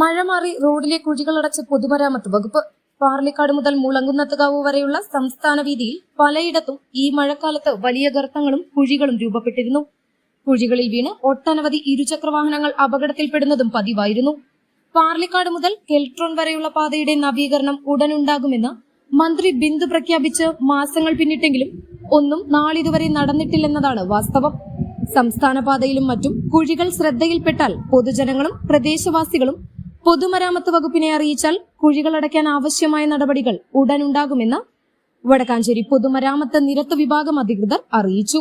മഴ മാറി റോഡിലെ കുഴികളടച്ച് പൊതുമരാമത്ത് വകുപ്പ്. പാർലിക്കാട് മുതൽ മുളങ്കുന്നത്തുകാവ് വരെയുള്ള സംസ്ഥാന വീതിയിൽ പലയിടത്തും ഈ മഴക്കാലത്ത് വലിയ ഗർത്തങ്ങളും കുഴികളും രൂപപ്പെട്ടിരുന്നു. കുഴികളിൽ വീണ് ഒട്ടനവധി ഇരുചക്രവാഹനങ്ങൾ അപകടത്തിൽപ്പെടുന്നതും പതിവായിരുന്നു. പാർലിക്കാട് മുതൽ കെൽട്രോൺ വരെയുള്ള പാതയുടെ നവീകരണം ഉടനുണ്ടാകുമെന്ന് മന്ത്രി ബിന്ദു പ്രഖ്യാപിച്ച് മാസങ്ങൾ പിന്നിട്ടെങ്കിലും ഒന്നും നാളിതുവരെ നടന്നിട്ടില്ലെന്നതാണ് വാസ്തവം. സംസ്ഥാന പാതയിലും മറ്റും കുഴികൾ ശ്രദ്ധയിൽപ്പെട്ടാൽ പൊതുജനങ്ങളും പ്രദേശവാസികളും പൊതുമരാമത്ത് വകുപ്പിനെ അറിയിച്ചാൽ കുഴികൾ അടയ്ക്കാൻ ആവശ്യമായ നടപടികൾ ഉടൻ ഉണ്ടാകുമെന്ന് വടക്കാഞ്ചേരി പൊതുമരാമത്ത് നിരത്ത് വിഭാഗം അധികൃതർ അറിയിച്ചു.